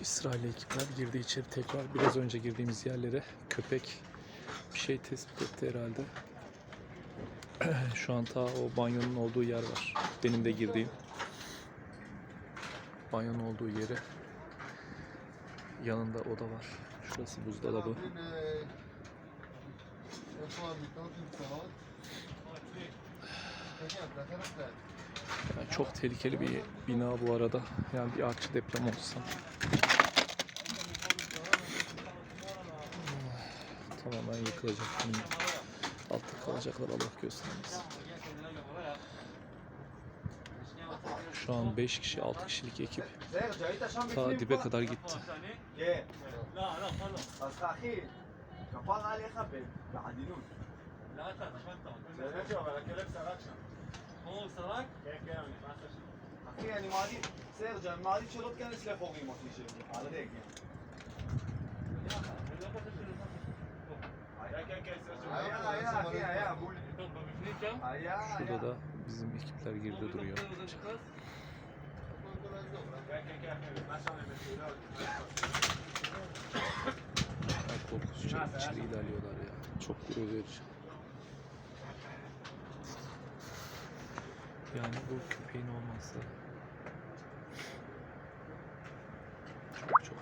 İsrail ekipler girdi içeri tekrar biraz önce girdiğimiz yerlere köpek bir şey tespit etti herhalde. Şu an ta o banyonun olduğu yer var. Benim de girdiğim. Banyonun olduğu yeri. Yanında oda var. Şurası buzdolabı. Yani çok tehlikeli bir bina bu arada. Yani bir artçı deprem olsa. Tamamen yıkılacak. Altta kalacaklar Allah göstermesin. Şu an 5 kişi 6 kişilik ekip ta dibe kadar gitti. لا صراحة؟ اخي يعني ما عادي سيرجع ما عادي شلوت كان سلاح فوقي ما في شيء على ذيك Şurada da bizim ekipler geride duruyor. Korkusuz çekicileri ilerliyorlar ya. Çok gurur verici. Şey. yani bu köpeğin olması çok çok